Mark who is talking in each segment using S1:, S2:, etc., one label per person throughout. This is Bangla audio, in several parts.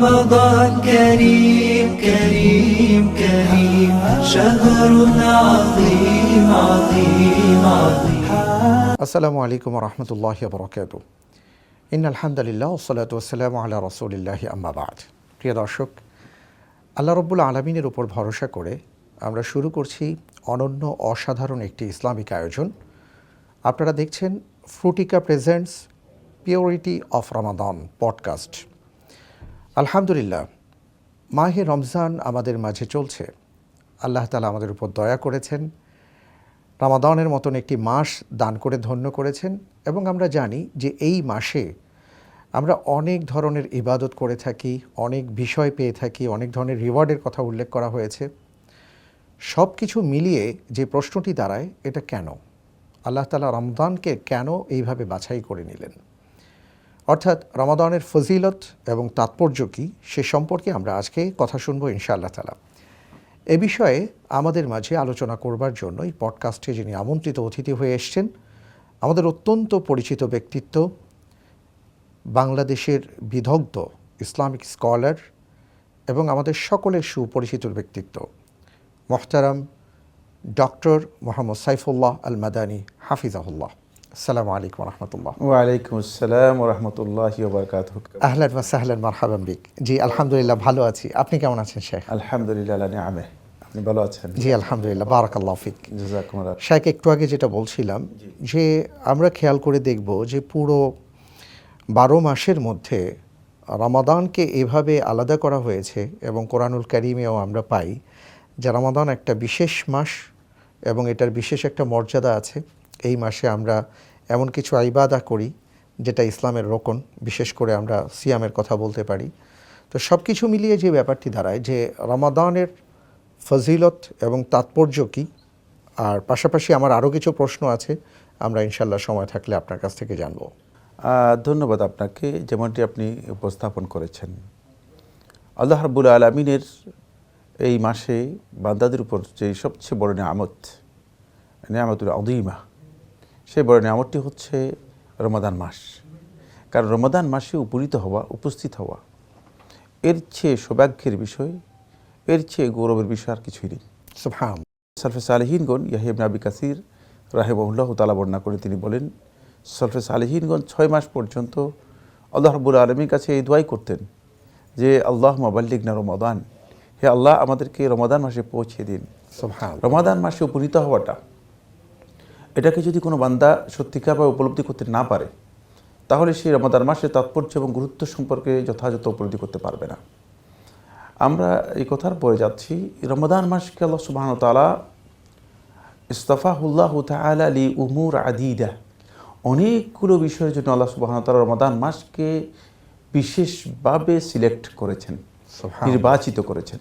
S1: رمضان كريم كريم كريم شهر عظيم عظيم عظيم
S2: আসসালামু আলাইকুম রহমতুল্লাহ বরকাত ইন আলহামদুলিল্লাহ ওসলাত ওসালাম আল্লাহ রসুলিল্লাহি আম্মাবাদ প্রিয় দর্শক আল্লাহ রব্বুল আলমিনের উপর ভরসা করে আমরা শুরু করছি অনন্য অসাধারণ একটি ইসলামিক আয়োজন আপনারা দেখছেন Fruitika presents purity of Ramadan podcast আলহামদুলিল্লাহ, মাহে রমজান আমাদের মাঝে চলছে। আল্লাহ তালা আমাদের উপর দয়া করেছেন, রামাদানের মতন একটি মাস দান করে ধন্য করেছেন এবং আমরা জানি যে এই মাসে আমরা অনেক ধরনের ইবাদত করে থাকি, অনেক বিষয় পেয়ে থাকি, অনেক ধরনের রিওয়ার্ডের কথা উল্লেখ করা হয়েছে। সব কিছু মিলিয়ে যে প্রশ্নটি দাঁড়ায়, এটা কেন? আল্লাহ তালা রমদানকে কেন এইভাবে বাছাই করে নিলেন? অর্থাৎ রমাদানের ফজিলত এবং তাৎপর্য কী সে সম্পর্কে আমরা আজকে কথা শুনব ইনশাআল্লাহ তালা এ বিষয়ে আমাদের মাঝে আলোচনা করবার জন্য এই পডকাস্টে যিনি আমন্ত্রিত অতিথি হয়ে এসছেন, আমাদের অত্যন্ত পরিচিত ব্যক্তিত্ব, বাংলাদেশের বিদগ্ধ ইসলামিক স্কলার এবং আমাদের সকলের সুপরিচিত ব্যক্তিত্ব, মোহতারাম ডক্টর মোহাম্মদ সাইফুল্লাহ আল মাদানী হাফিজাহুল্লাহ। আসসালামু আলাইকুম রহমতুল্লাহ।
S3: ওয়ালাইকুম আসসালাম রহমতুল্লাহ বারকাত
S2: আহলান সাহলান মারহাবান বিক। জি আলহামদুলিল্লাহ ভালো আছি। আপনি কেমন আছেন শেখ?
S3: আলহামদুলিল্লাহ আলা নিআমে আপনি ভালো আছেন?
S2: জি আলহামদুলিল্লাহ বারাকাল্লাহ ফিক। শাইক একটু আগে যেটা বলছিলাম যে আমরা খেয়াল করে দেখব যে পুরো বারো মাসের মধ্যে রমাদানকে এভাবে আলাদা করা হয়েছে এবং কোরআনুল করিমেও আমরা পাই যে রমাদান একটা বিশেষ মাস এবং এটার বিশেষ একটা মর্যাদা আছে। এই মাসে আমরা এমন কিছু আইবাদা করি যেটা ইসলামের রোকন, বিশেষ করে আমরা সিয়ামের কথা বলতে পারি। তো সব কিছু মিলিয়ে যে ব্যাপারটি দাঁড়ায় যে রমাদানের ফজিলত এবং তাৎপর্য কী, আর পাশাপাশি আমার আরও কিছু প্রশ্ন আছে, আমরা ইনশাল্লাহ সময় থাকলে আপনার কাছ থেকে জানব।
S3: ধন্যবাদ আপনাকে, যেমনটি আপনি উপস্থাপন করেছেন। আল্লাহ রাব্বুল আলমিনের এই মাসে বান্দাদের উপর যে সবচেয়ে বড় নিয়ামত, নিয়ামতুল আদিমা সেই বড় নিয়ামতটি হচ্ছে রমাদান মাস। কারণ রমাদান মাসে উপনীত হওয়া উপস্থিত হওয়া এর চেয়ে সৌভাগ্যের বিষয় এর চেয়ে গৌরবের বিষয় আর কিছুই নেই।
S2: সুফহান
S3: সলফে সালেহিনগণ ইয়াহিব নাবি কাসির রাহেবুল্লাহ তালা বর্ণনা করে তিনি বলেন সলফে সালেহিনগণ ছয় মাস পর্যন্ত আল্লাহ রব্বুল আলমীর কাছে এই দোয়াই করতেন যে আল্লাহ মাবাল্লিক না রমাদান। হে আল্লাহ আমাদেরকে রমাদান মাসে পৌঁছে দিন। রমাদান মাসে উপনীত হওয়াটা এটাকে যদি কোনো বান্দা সত্যিকারভাবে উপলব্ধি করতে না পারে তাহলে সেই রমাদান মাসের তাৎপর্য এবং গুরুত্ব সম্পর্কে যথাযথ উপলব্ধি করতে পারবে না। আমরা এই কথার পরে যাচ্ছি। রমাদান মাসকে আল্লাহ সুবাহন তালা ইস্তফাহুল্লাহ তালা আলী উমুর আদিদা। অনেকগুলো বিষয়ের জন্য আল্লাহ সুবাহন তালা রমাদান মাসকে বিশেষভাবে সিলেক্ট করেছেন নির্বাচিত করেছেন।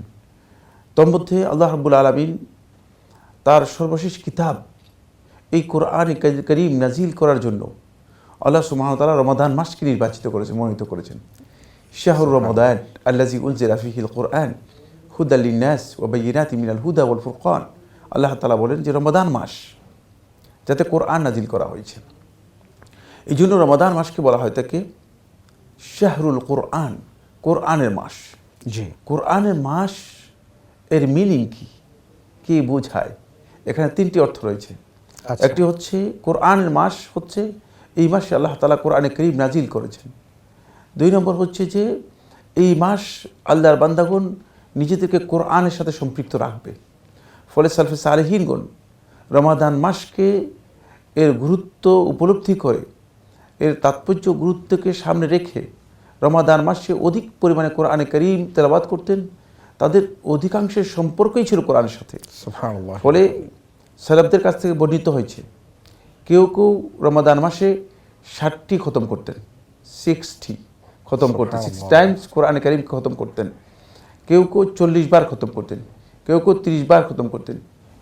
S3: তন্মধ্যে আল্লাহ রাব্বুল আলমিন তার সর্বশেষ কিতাব এই কোরআন করিম নাজিল করার জন্য আল্লাহ সুমাহতালা রমাদান মাসকে নির্বাচিত করেছেন মনোনীত করেছেন। শাহর রমাদান আল্লাজি উলজিল আফিহিল কোরআন হুদাল্লিনাস ও বাইনাত মিনাল হুদা ওয়াল ফুরকান। আল্লাহ তালা বলেন যে রমাদান মাস যাতে কোরআন নাজিল করা হয়েছে। এই জন্য রমাদান মাসকে বলা হয় তাকে শাহরুল কোরআন কোরআনের মাস।
S2: জি।
S3: কোরআনের মাস এর মিনিং কি? কি বোঝায়? এখানে তিনটি অর্থ রয়েছে। একটি হচ্ছে কোরআনের মাস হচ্ছে এই মাসে আল্লাহ তালা কোরআনে করিম নাজিল করেছেন। দুই নম্বর হচ্ছে যে এই মাস আল্লাহর বান্দাগণ নিজেদেরকে কোরআনের সাথে সম্পৃক্ত রাখবে। ফলে সালফে সালেহীনগণ রমাদান মাসকে এর গুরুত্ব উপলব্ধি করে এর তাৎপর্য গুরুত্বকে সামনে রেখে রমাদান মাসে অধিক পরিমাণে কোরআনে করিম তেলাবাদ করতেন। তাদের অধিকাংশের সম্পর্কই ছিল কোরআনের সাথে। ফলে সালাবদের কাছ থেকে বর্ণিত হয়েছে কেউ কেউ রমাদান মাসে ষাটটি খতম করতেন সিক্সটি খতম করতেন সিক্স টাইমস কোরআনে কারিম খতম করতেন। কেউ কেউ চল্লিশ বার খতম করতেন কেউ কেউ তিরিশ বার খতম করতেন।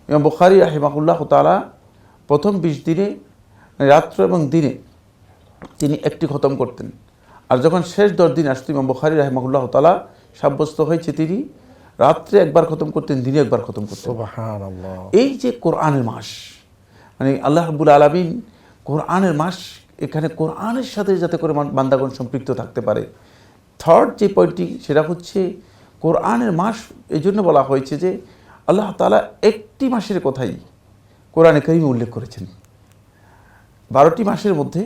S3: এবং বখারি রাহিমাহুল্লাহ তালা প্রথম বিশ দিনে রাত্র এবং দিনে তিনি একটি খতম করতেন। আর যখন শেষ দশ দিন আসতো ইমাম বখারি রাহিমাহুল্লাহ তালা সাব্যস্ত হয়েছে তিনি রাত্রে একবার খতম করতেন দিনে একবার খতম করতেন। এই যে কোরআনের মাস মানে আল্লাহ রাব্বুল আলমিন কোরআনের মাস এখানে কোরআনের সাথে যাতে করে বান্দাগণ সম্পৃক্ত থাকতে পারে। থার্ড যে পয়েন্টটি সেটা হচ্ছে কোরআনের মাস এই জন্য বলা হয়েছে যে আল্লাহ তালা একটি মাসের কথাই কোরআনে করিমে উল্লেখ করেছেন। বারোটি মাসের মধ্যে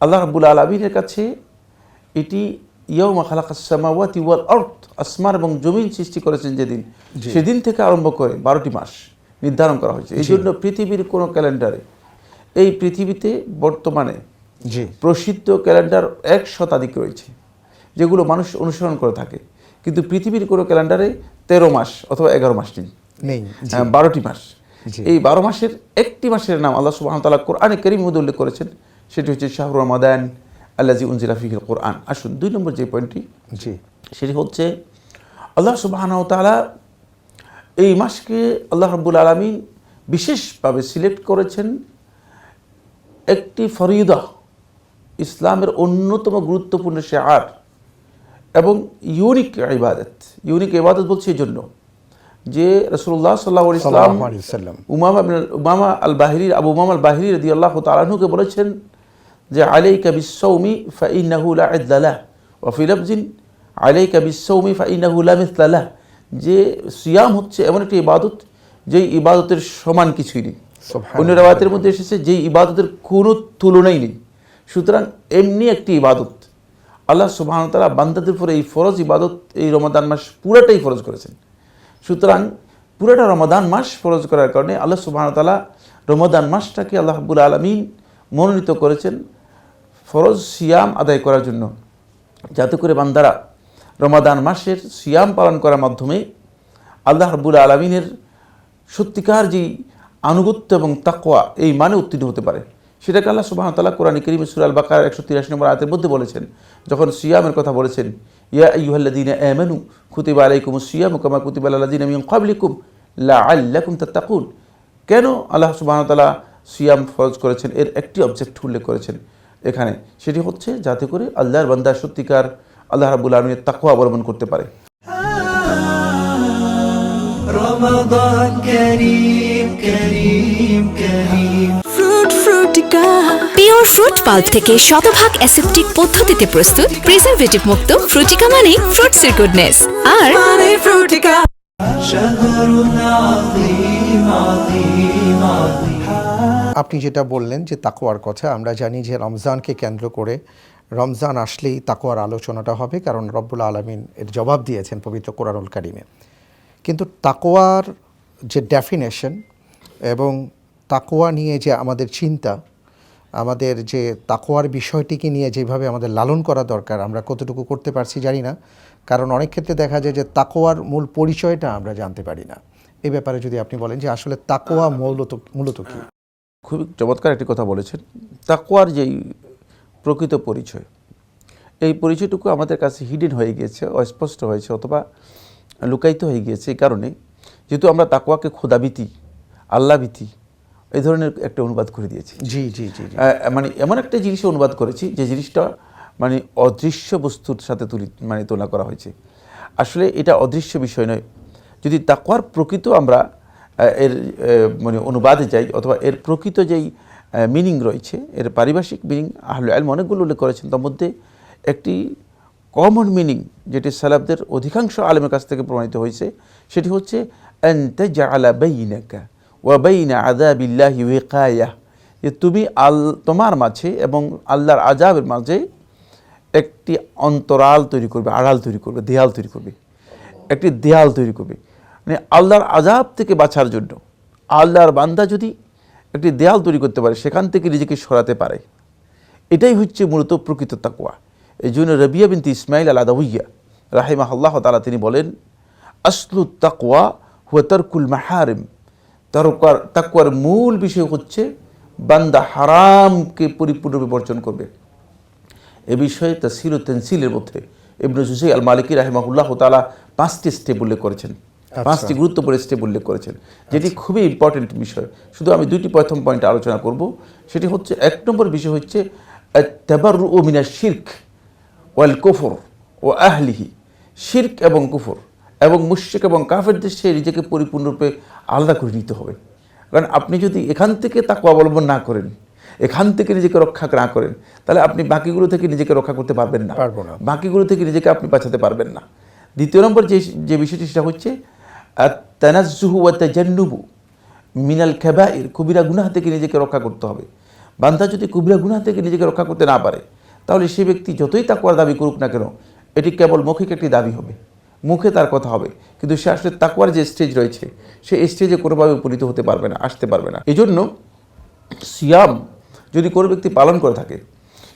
S3: আল্লাহ রাব্বুল আলমিনের কাছে এটি ইয়ৌমা খালাকাসামাওয়াতি ওয়াল আর্থ আসমান এবং জমিন সৃষ্টি করেছেন যেদিন। সেদিন থেকে আরম্ভ করে বারোটি মাস নির্ধারণ করা হয়েছে। এই জন্য পৃথিবীর কোনো ক্যালেন্ডারে এই পৃথিবীতে বর্তমানে প্রসিদ্ধ ক্যালেন্ডার এক শতাধিক রয়েছে যেগুলো মানুষ অনুসরণ করে থাকে। কিন্তু পৃথিবীর কোনো ক্যালেন্ডারে তেরো মাস অথবা এগারো মাস নেই। হ্যাঁ, বারোটি মাস। এই বারো মাসের একটি মাসের নাম আল্লাহ সুবাহ তালা কোরআনে করিম উল্লেখ করেছেন সেটি হচ্ছে শাহরুর রমাদান আল্লাজি উনজিলা ফিকির কোরআন আসুন দুই নম্বর যে পয়েন্টটি
S2: জি।
S3: সেটি হচ্ছে আল্লাহ সুবাহ তালা এই মাসকে আল্লাহ রব্বুল আলমিন বিশেষভাবে সিলেক্ট করেছেন একটি ফরিদা ইসলামের অন্যতম গুরুত্বপূর্ণ শেয়ার এবং ইউনিক ইবাদত। ইউনিক ইবাদত বলছে এই জন্য যে রসুল্লাহ সাল্লাহ ইসলাম
S2: সাল্লাম
S3: উমামা উমামা আল বাহিরি আবু উমামা আল বাহিরি রদি আল্লাহ তালাহুকে বলেছেন যে আলাইকা বিসৌমি ফাইনাহু লা ইদ্দালাহ ও ফিলাবজিন আলাইকা বিসৌমি ফাইনাহু লা মিসলালাহ যে সিয়াম হচ্ছে এমন একটি ইবাদত যেই ইবাদতের সমান কিছুই নেই। অন্য রাবাতের মধ্যে এসেছে যেই ইবাদতের কোনো তুলনাই নেই। সুতরাং এমনি একটি ইবাদত। আল্লাহ সুবাহ তালা বান্দাদের উপরে এই ফরজ ইবাদত এই রমাদান মাস পুরাটাই ফরজ করেছেন। সুতরাং পুরোটা রমাদান মাস ফরজ করার কারণে আল্লাহ সুবাহ তালা রমাদান মাসটাকে আল্লাহ হাবুল আলমিন মনোনীত করেছেন। ফরজ সিয়াম আদায় করার জন্য। যাতে করে বান্দারা রমাদান মাসের সিয়াম পালন করার মাধ্যমে আল্লাহ রাব্বুল আলমিনের সত্যিকার যেই আনুগত্য এবং তাকোয়া এই মানে উত্তীর্ণ হতে পারে। সেটাকে আল্লাহ সুবাহ তাল্লাহ কোরআন করিম সুরাল বাকার একশো তিরাশি নম্বর আয়াতের মধ্যে বলেছেন, যখন সিয়ামের কথা বলেছেন, ইয়া ইউহাল্লাদিন এমানু কুতিবা আলাইকুম সিয়াম কামা কুতিবা আল্লাদিন মিন ক্বাবলিকুম লাআল্লাকুম তাত্তাকুন। কেন আল্লাহ সুবাহ সিয়াম ফরজ করেছেন? এর একটি অবজেক্ট উল্লেখ করেছেন। এখানে। সেটি হচ্ছে যাতে করে আল্লাহর বান্দার সত্যিকার আল্লাহ রাবুল আলমীর তাকুয়া অবলম্বন করতে পারে।
S4: পিওর ফ্রুট পাল্প থেকে শতভাগ অ্যাসেপ্টিক পদ্ধতিতে প্রস্তুত প্রিজারভেটিভ মুক্ত ফ্রুটিকা মানে ফ্রুটসের গুডনেস আর
S5: ফ্রুটিকা।
S2: আপনি যেটা বললেন যে তাকোয়ার কথা, আমরা জানি যে রমজানকে কেন্দ্র করে রমজান আসলেই তাকোয়ার আলোচনাটা হবে, কারণ রব্বুল আলমিন এর জবাব দিয়েছেন পবিত্র কোরআনুল কারিমে। কিন্তু তাকোয়ার যে ডেফিনেশন এবং তাকোয়া নিয়ে যে আমাদের চিন্তা, আমাদের যে তাকোয়ার বিষয়টিকে নিয়ে যেভাবে আমাদের লালন করা দরকার, আমরা কতটুকু করতে পারছি জানি না। কারণ অনেক ক্ষেত্রে দেখা যায় যে তাকোয়ার মূল পরিচয়টা আমরা জানতে পারি না। এ ব্যাপারে যদি আপনি বলেন যে আসলে তাকোয়া মূলত মূলত কী?
S3: খুবই চমৎকার একটি কথা বলেছেন। তাকওয়ার যেই প্রকৃত পরিচয় এই পরিচয়টুকু আমাদের কাছে হিডেন হয়ে গিয়েছে অস্পষ্ট হয়েছে অথবা লুকায়িত হয়ে গিয়েছে এই কারণে। যেহেতু আমরা তাকওয়াকে খোদাবিতি আল্লাভীতি এই ধরনের একটা অনুবাদ করে দিয়েছি।
S2: জি জি জি
S3: মানে এমন একটা জিনিস অনুবাদ করেছি যে জিনিসটা মানে অদৃশ্য বস্তুর সাথে তুলি মানে তুলনা করা হয়েছে। আসলে এটা অদৃশ্য বিষয় নয়। যদি তাকওয়ার প্রকৃত আমরা এর মানে অনুবাদে যাই অথবা এর প্রকৃত যেই মিনিং রয়েছে, এর পারিভাষিক মিনিং আহলে আলম অনেকগুলো উল্লেখ করেছেন। তার মধ্যে একটি কমন মিনিং যেটি সালাবদের অধিকাংশ আলমের কাছ থেকে প্রমাণিত হয়েছে, সেটি হচ্ছে যে তুমি আল, তোমার মাঝে এবং আল্লাহর আজাবের মাঝে একটি অন্তরাল তৈরি করবে, আড়াল তৈরি করবে, দেয়াল তৈরি করবে। একটি দেয়াল তৈরি করবে। মানে আল্লাহর আজাব থেকে বাঁচার জন্য। আল্লাহর বান্দা যদি একটি দেয়াল তৈরি করতে পারে, সেখান থেকে নিজেকে সরাতে পারে। এটাই হচ্ছে মূলত প্রকৃত তাকুয়া এই জন্য রবিয়া বিনতি ইসমাইল আল আদাউইয়া রাহিমাহ আল্লাহ তালা তিনি বলেন, আসলু তাকুয়া হুয়া তরকুল মাহারিম। তারকার তাকুয়ার মূল বিষয় হচ্ছে, বান্দা হারামকে পরিপূর্ণরূপে বর্জন করবে। এ বিষয়ে তাসিল ও তেনসিলের মধ্যে ইবনু জুসাই আল মালিকি রাহিমাহুল্লাহ তালা পাঁচটি স্টেপ উল্লেখ করেছেন। পাঁচটি গুরুত্বপূর্ণ স্টেপ উল্লেখ করেছেন যেটি খুবই ইম্পর্টেন্ট বিষয়। শুধু আমি দুইটি প্রথম পয়েন্ট আলোচনা করব সেটি হচ্ছে এক নম্বর বিষয় হচ্ছে তেবার ও মিনা শির্ক ওয়াল কুফর ও আহলিহি। শির্ক এবং কুফর এবং মুশ্রিক এবং কাফেরদের সে নিজেকে পরিপূর্ণরূপে আলাদা করে নিতে হবে। কারণ আপনি যদি এখান থেকে তাকে অবলম্বন না করেন এখান থেকে নিজেকে রক্ষা না করেন তাহলে আপনি বাকিগুলো থেকে নিজেকে রক্ষা করতে পারবেন না।
S2: পারব না।
S3: বাকিগুলো থেকে নিজেকে আপনি বাঁচাতে পারবেন না। দ্বিতীয় নম্বর যে যে বিষয়টি সেটা হচ্ছে তানাজুহু ওয়া তাজান্নুবু মিনাল খেবাইর কুবিরা গুনাহ থেকে নিজেকে রক্ষা করতে হবে। বান্দা যদি কুবিরা গুনাহ থেকে নিজেকে রক্ষা করতে না পারে, তাহলে সে ব্যক্তি যতই তাকুয়ার দাবি করুক না কেন, এটি কেবল মৌখিক একটি দাবি হবে। মুখে তার কথা হবে, কিন্তু সে আসলে তাকুয়ার যে স্টেজ রয়েছে, সে স্টেজে কোনোভাবে উপনীত হতে পারবে না, আসতে পারবে না। এই জন্য সিয়াম যদি কোনো ব্যক্তি পালন করে থাকে,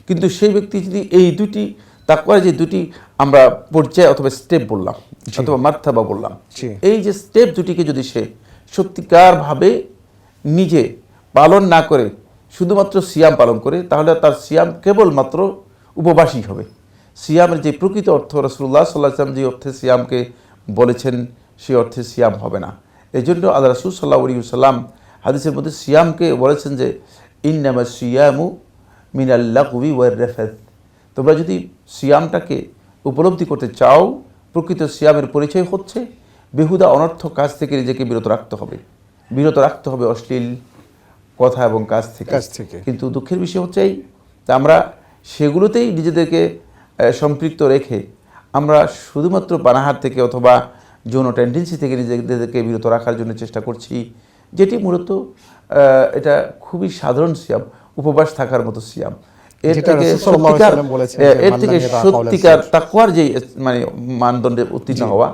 S3: কিন্তু সেই ব্যক্তি যদি এই দুটি তাকুয়ার যে দুটি আমরা পর্যায়ে অথবা স্টেপ বললাম অথবা মার্থাবা বললাম। এই যে স্টেপ দুটিকে যদি সে সত্যিকারভাবে নিজে পালন না করে শুধুমাত্র সিয়াম পালন করে তাহলে তার সিয়াম কেবলমাত্র উপবাসী হবে। সিয়ামের যে প্রকৃত অর্থ রসুল্লাহ সাল্লাহ সাল্লাম যে অর্থে সিয়ামকে বলেছেন সেই অর্থে সিয়াম হবে না। এই জন্য আল্লাহ রসুল সাল্লাহ আলী সাল্লাম হাদিসের মধ্যে সিয়ামকে বলেছেন যে ইন্নামা সিয়ামু মিনাল্লাকুবি ওয়ার রেফেদ তোমরা যদি সিয়ামটাকে উপলব্ধি করতে চাও প্রকৃত সিয়ামের পরিচয় হচ্ছে বেহুদা অনর্থক কাজ থেকে নিজেকে বিরত রাখতে হবে। বিরত রাখতে হবে অশ্লীল কথা এবং কাজ থেকে।
S2: কাজ থেকে।
S3: কিন্তু দুঃখের বিষয় হচ্ছে এই আমরা সেগুলোতেই নিজেদেরকে সম্পৃক্ত রেখে আমরা শুধুমাত্র পানাহার থেকে অথবা যৌন টেন্ডেন্সি থেকে নিজেদেরকে বিরত রাখার জন্য চেষ্টা করছি যেটি মূলত এটা খুবই সাধারণ সিয়াম উপবাস থাকার মতো সিয়াম। এর থেকে সত্যিকার এর থেকে সত্যিকার তাকুয়ার যে মানে মানদণ্ডে উত্তীর্ণ হওয়া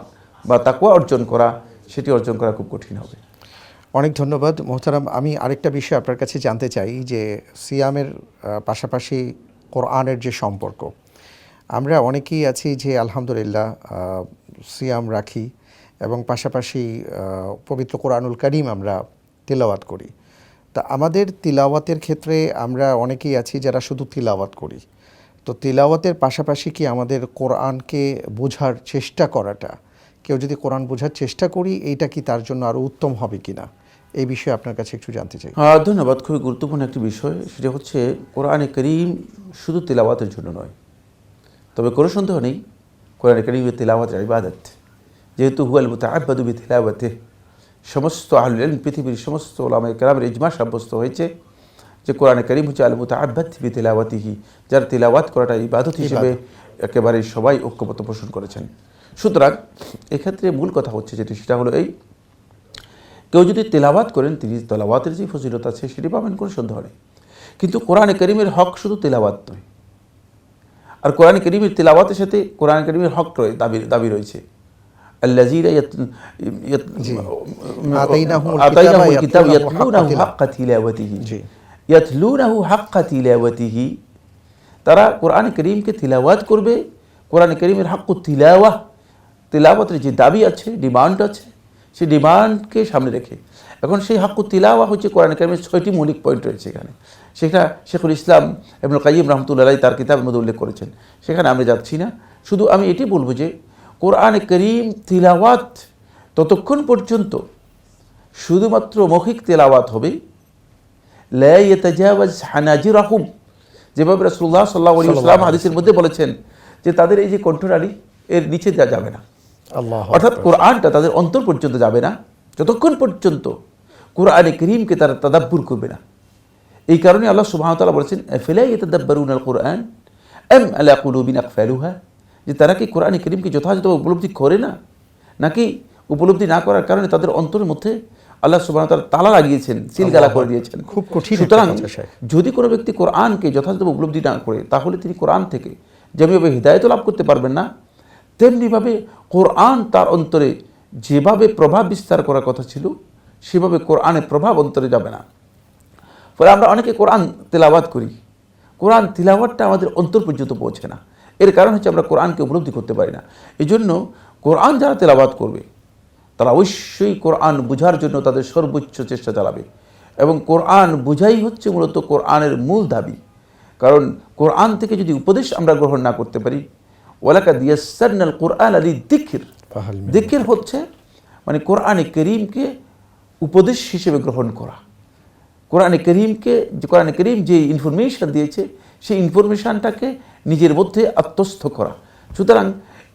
S3: বা তাকুয়া অর্জন করা সেটি অর্জন করা খুব কঠিন হবে।
S2: অনেক ধন্যবাদ। মোহতারাম আমি আরেকটা বিষয় আপনার কাছে জানতে চাই যে সিয়ামের পাশাপাশি কোরআনের যে সম্পর্ক আমরা অনেকেই আছি যে আলহামদুলিল্লাহ সিয়াম রাখি এবং পাশাপাশি পবিত্র কোরআনুল করিম আমরা তিলাওয়াত করি। তা আমাদের তিলাওয়াতের ক্ষেত্রে আমরা অনেকেই আছি যারা শুধু তিলাওয়াত করি। তো তিলাওয়াতের পাশাপাশি কি আমাদের কোরআনকে বোঝার চেষ্টা করাটা কেউ যদি কোরআন বোঝার চেষ্টা করি এইটা কি তার জন্য আরও উত্তম হবে কিনা? এই বিষয়ে আপনার কাছে একটু জানতে চাই।
S3: আহ, ধন্যবাদ। খুবই গুরুত্বপূর্ণ একটি বিষয় সেটা হচ্ছে কোরআনে করিম শুধু তেলাওয়াতের জন্য নয়। তবে কোনো সন্দেহ নেই কোরআনে করিমের তেলাওয়াতের ইবাদত যেহেতু হুয়াল মুতাআব্বাদু বি তিলাওয়াতে সমস্ত আহলুল পৃথিবীর সমস্ত ওলামা কেরামের ইজমা সাব্যস্ত হয়েছে যে কোরআনে করিম হচ্ছে আল মুতাআব্বাদ বি তিলাওয়াতিহি যার তিলাওয়াত করাটা ইবাদত হিসেবে একেবারে সবাই ঐক্যমত পোষণ করেছেন। সুতরাং এক্ষেত্রে মূল কথা হচ্ছে যেটি সেটা হলো এই কেউ যদি তেলাওয়াত করেন তিনি তেলাওয়াতের যে ফজিলত আছে সেটি পাবেন কোনো সন্দেহ নেই। কিন্তু কোরআনে করিমের হক শুধু তেলাওয়াত নয়। আর কোরআন করিমের তেলাওয়াতের সাথে কোরআন করিমের হক রয়ে দাবি দাবি রয়েছে। الذين يت... يت...
S2: آتيناهم الكتاب
S3: آتيناهم الكتاب
S2: يتلونه
S3: يتلونه
S2: حق
S3: حق تلاوته
S2: জি
S3: يتلونه حق تلاوته তারা কোরআন করিমকে তিলাওয়াত করবে কোরআন করিমের হাক্কু তিলাওয়া তিলাওয়াতের যে দাবি আছে ডিমান্ড আছে সেই ডিমান্ডকে সামনে রেখে এখন সেই হাক্কু তিলাওয়া হচ্ছে কোরআন করিমের ছয়টি মৌলিক পয়েন্ট রয়েছে এখানে সেটা শেখুল ইসলাম এবং কাইম রহমতুল্লাহ তার কিতাবের মধ্যে উল্লেখ করেছেন সেখানে আমরা যাচ্ছি না শুধু আমি এটি বলবো যে কোরআন করিম তিলাওয়াত ততক্ষণ পর্যন্ত শুধুমাত্র মৌখিক তেলাওয়াত হবে। লা ইয়াতাজাওয়াজ হানাজিরাহুম। যেভাবে রাসূলুল্লাহ সাল্লাল্লাহু আলাইহি ওয়াসাল্লাম হাদিসের মধ্যে বলেছেন যে তাদের এই যে কণ্ঠনালী এর নিচে দেওয়া যাবে না। অর্থাৎ কোরআনটা তাদের অন্তর পর্যন্ত যাবে না। যতক্ষণ পর্যন্ত কোরআনে করিমকে তারা তাদাব্বুর করবে না। এই কারণে আল্লাহ তাআলা বলেছেন আফালা ইয়াতাদাব্বারুনা আল কোরআন এম আলা কুলুবিন আকফালুহা? যে তারা কি কোরআনে করিমকে যথাযথ উপলব্ধি করে না? নাকি উপলব্ধি না করার কারণে তাদের অন্তরের মধ্যে আল্লাহ ওয়া তাআলা তালা লাগিয়েছেন সিলগালা করে দিয়েছেন।
S2: খুব কঠিন
S3: সুতরাং যদি কোনো ব্যক্তি কোরআনকে যথাযথ উপলব্ধি না করে তাহলে তিনি কোরআন থেকে যেভাবে হৃদায়ত লাভ করতে পারবেন না তেমনিভাবে কোরআন তার অন্তরে যেভাবে প্রভাব বিস্তার করার কথা ছিল সেভাবে কোরআনের প্রভাব অন্তরে যাবে না। ফলে আমরা অনেকে কোরআন তেলাওয়াত করি। কোরআন তিলাওয়াতটা আমাদের অন্তর পর্যন্ত পৌঁছে না। এর কারণ হচ্ছে আমরা কোরআনকে উপলব্ধি করতে পারি না। এই জন্য কোরআন যারা তেলাওয়াত করবে তারা অবশ্যই কোরআন বোঝার জন্য তাদের সর্বোচ্চ চেষ্টা চালাবে। এবং কোরআন বোঝাই হচ্ছে মূলত কোরআনের মূল দাবি। কারণ কোরআন থেকে যদি উপদেশ আমরা গ্রহণ না করতে পারি ওয়ালাকা দিয়াসান্নাল কোরআন আলী
S2: ফাহাল মিন
S3: হচ্ছে মানে কোরআনে করিমকে উপদেশ হিসেবে গ্রহণ করা। কোরআনে করিমকে কোরআনে করিম যে ইনফরমেশন দিয়েছে সেই ইনফরমেশনটাকে নিজের মধ্যে আত্মস্থ করা। সুতরাং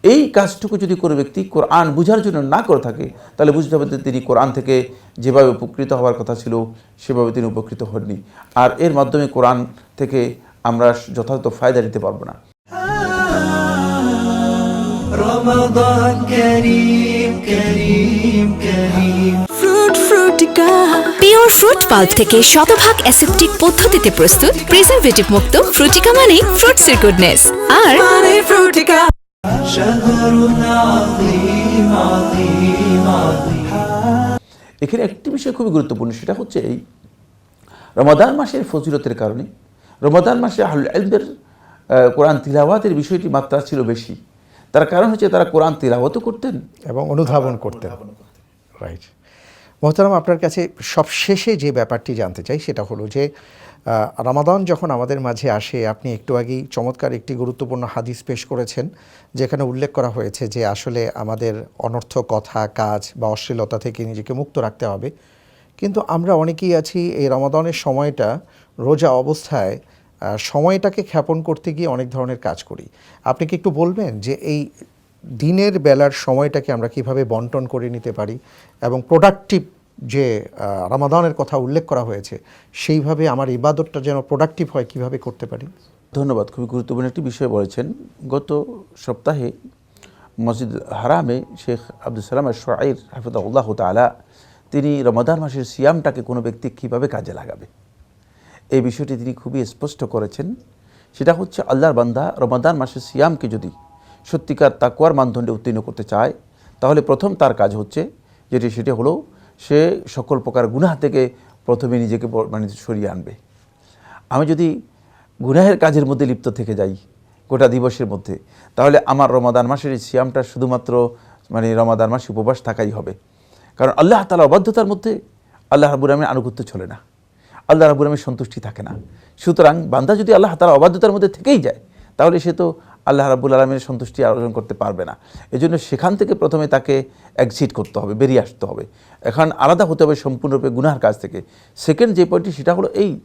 S3: এই কাজটুকু যদি কোনো ব্যক্তি কোরআন বুঝার জন্য না করে থাকে, তাহলে বুঝতে হবে যে তিনি কোরআন থেকে যেভাবে উপকৃত হওয়ার কথা ছিল, সেভাবে তিনি উপকৃত হননি। আর এর মাধ্যমে কোরআন থেকে আমরা যথাযথ ফায়দা নিতে পারব না।
S1: Ramadan Aseptica pure
S5: fruit
S4: pulp থেকে শতভাগ অ্যাসেপ্টিক পদ্ধতিতে প্রস্তুত প্রিজারভেটিভ মুক্ত ফ্রুটিকা মানে ফ্রুটস এর গুডনেস আর
S1: মানে
S3: এখানে একটি বিষয় খুবই গুরুত্বপূর্ণ সেটা হচ্ছে এই রমাদান মাসের ফজিলতের কারণে রমাদান মাসে আহুল আলমদের কোরআন তিলাওয়াতের বিষয়টি মাত্রা ছিল বেশি। তার কারণ হচ্ছে তারা কোরআন তিলাওয়াতও করতেন
S2: এবং অনুধাবন করতেন। রাইট মোহতারাম, আপনার কাছে সবশেষে যে ব্যাপারটি জানতে চাই সেটা হলো যে রামাদান যখন আমাদের মাঝে আসে, আপনি একটু আগেই চমৎকার একটি গুরুত্বপূর্ণ হাদিস পেশ করেছেন, যেখানে উল্লেখ করা হয়েছে যে আসলে আমাদের অনর্থ কথা, কাজ বা অশ্লীলতা থেকে নিজেকে মুক্ত রাখতে হবে। কিন্তু আমরা অনেকেই আছি এই রমাদানের সময়টা, রোজা অবস্থায় সময়টাকে খ্যাপন করতে গিয়ে অনেক ধরনের কাজ করি। আপনি কি একটু বলবেন যে এই দিনের বেলার সময়টাকে আমরা কীভাবে বন্টন করে নিতে পারি এবং প্রোডাক্টিভ যে রামাদানের কথা উল্লেখ করা হয়েছে, সেইভাবে আমার ইবাদতটা যেন প্রোডাক্টিভ হয় কীভাবে করতে পারি?
S3: ধন্যবাদ। খুবই গুরুত্বপূর্ণ একটি বিষয় বলেছেন। গত সপ্তাহে মসজিদ হারামে শেখ আব্দুল সালাম শাইর হাফিদাউল্লাহ তালা তিনি রমাদান মাসের সিয়ামটাকে কোনো ব্যক্তি কীভাবে কাজে লাগাবে? এই বিষয়টি তিনি খুবই স্পষ্ট করেছেন। সেটা হচ্ছে আল্লাহর বান্দা রমাদান মাসের সিয়ামকে যদি সত্যিকার তাকুয়ার মানদণ্ডে উত্তীর্ণ করতে চায়, তাহলে প্রথম তার কাজ হচ্ছে যেটি, সেটি হলো সে সকল প্রকার গুনাহ থেকে প্রথমে নিজেকে মানে সরিয়ে আনবে। আমি যদি গুনাহের কাজের মধ্যে লিপ্ত থেকে যাই গোটা দিবসের মধ্যে, তাহলে আমার রমাদান মাসের এই সিয়ামটা শুধুমাত্র মানে রমাদান মাসে উপবাস থাকাই হবে। কারণ আল্লাহ তালা অবাধ্যতার মধ্যে আল্লাহ রাবুর আনুগত্য চলে না। আল্লাহ রাবুর সন্তুষ্টি থাকে না। সুতরাং বান্দা যদি আল্লাহ তালা অবাধ্যতার মধ্যে থেকেই যায়, তাহলে সে তো আল্লাহ রাবুল আলমের সন্তুষ্টি অর্জন করতে পারবে না। এজন্য সেখান থেকে প্রথমে তাকে এক্সিট করতে হবে, বেরিয়ে আসতে হবে। এখন আলাদা হতে হবে সম্পূর্ণরূপে গুনার কাজ থেকে। সেকেন্ড যে পয়েন্টটি সেটা হলো এই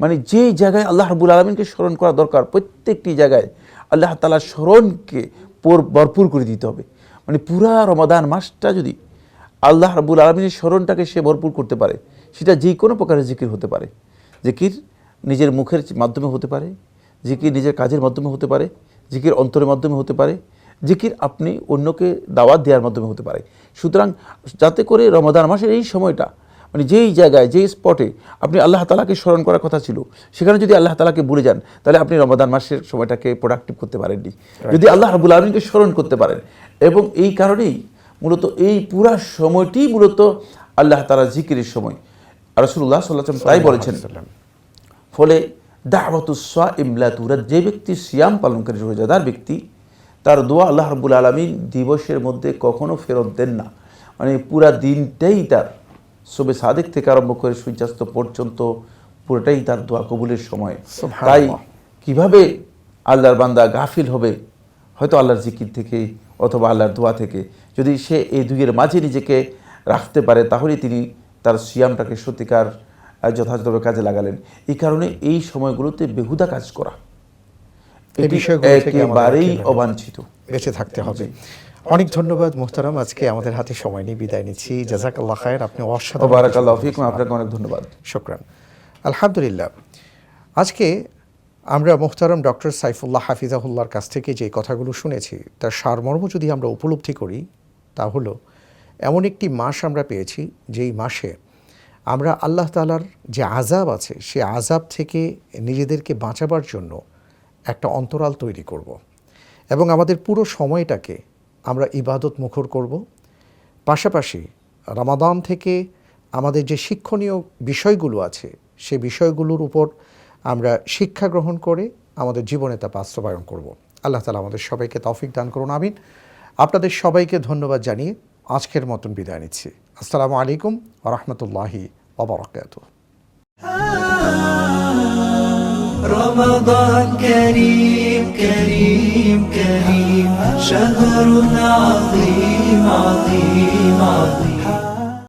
S3: মানে যে জায়গায় আল্লাহ রাবুল আলমিনকে স্মরণ করা দরকার, প্রত্যেকটি জায়গায় আল্লাহ তালার স্মরণকে পর- ভরপুর করে দিতে হবে। মানে পুরা রমাদান মাসটা যদি আল্লাহ রাবুল আলমিনের স্মরণটাকে সে ভরপুর করতে পারে, সেটা যে কোনো প্রকারের জিকির হতে পারে। জিকির নিজের মুখের মাধ্যমে হতে পারে, জিকির নিজের কাজের মাধ্যমে হতে পারে জিকির অন্তরের মাধ্যমে হতে পারে জিকির আপনি অন্যকে দাওয়াত দেওয়ার মাধ্যমে হতে পারে। সুতরাং যাতে করে রমাদান মাসের এই সময়টা মানে যেই জায়গায় যেই স্পটে আপনি আল্লাহ তালাকে স্মরণ করার কথা ছিল সেখানে যদি আল্লাহ তালাকে ভুলে যান তাহলে আপনি রমাদান মাসের সময়টাকে প্রোডাক্টিভ করতে পারেননি। যদি আল্লাহ রাবুল আলমীকে স্মরণ করতে পারেন। এবং এই কারণেই মূলত এই পুরা সময়টি মূলত আল্লাহ তালা জিকিরের সময়। আর রসুল্লাহ সাল্লাহ তাই বলেছেন ফলে দাওয়াতুসা ইমলা তুরাত যে ব্যক্তি সিয়াম পালনকারী রোজাদার ব্যক্তি তার দোয়া আল্লাহ রব্বুল আলমিন দিবসের মধ্যে কখনো ফেরত দেন না মানে পুরা দিনটাই তার সবে সাদেক থেকে আরম্ভ করে সূর্যাস্ত পর্যন্ত পুরোটাই তার দোয়া কবুলের সময়। তাই কীভাবে আল্লাহর বান্দা গাফিল হবে হয়তো আল্লাহর জিকির থেকে অথবা আল্লাহর দোয়া থেকে যদি সে এই দুইয়ের মাঝে নিজেকে রাখতে পারে তাহলে তিনি তার সিয়ামটাকে সত্যিকার যথাযথভাবে কাজে লাগালেন। এই কারণে এই সময়গুলোতে বেহুদা কাজ করা।
S2: এই বিষয়গুলো
S3: একেবারেই অবাঞ্ছিত।
S2: বেঁচে থাকতে হবে। অনেক ধন্যবাদ মোহতারাম। আজকে আমাদের হাতে সময় নিয়ে বিদায় নিচ্ছি। জাজাক আল্লাহ খায়ের আপনি অসাধারণ
S3: বারাকাল্লাহ ফিকুম আপনাকে অনেক ধন্যবাদ।
S2: শুক্রান। আলহামদুলিল্লাহ। আজকে আমরা মোহতারাম ডক্টর সাইফুল্লাহ হাফিজাহুল্লাহর কাছ থেকে যে কথাগুলো শুনেছি তার সারমর্ম যদি আমরা উপলব্ধি করি তা হলো এমন একটি মাস আমরা পেয়েছি যেই মাসে আমরা আল্লাহ তালার যে আজাব আছে, সে আজাব থেকে নিজেদেরকে বাঁচাবার জন্য একটা অন্তরাল তৈরি করব। এবং আমাদের পুরো সময়টাকে আমরা ইবাদত মুখর করব। পাশাপাশি রামাদান থেকে আমাদের যে শিক্ষণীয় বিষয়গুলো আছে, সে বিষয়গুলোর উপর আমরা শিক্ষা গ্রহণ করে আমাদের জীবনে তা বাস্তবায়ন করব। আল্লাহ তালা আমাদের সবাইকে তৌফিক দান করুন, আমিন। আপনাদের সবাইকে ধন্যবাদ জানিয়ে আজকের মতন বিদায় নিচ্ছি। আসসালামু আলাইকুম রহমতুল্লাহি ওবরাকাতুহ
S1: رمضان كريم كريم كريم شهر عظيم عظيم عظيم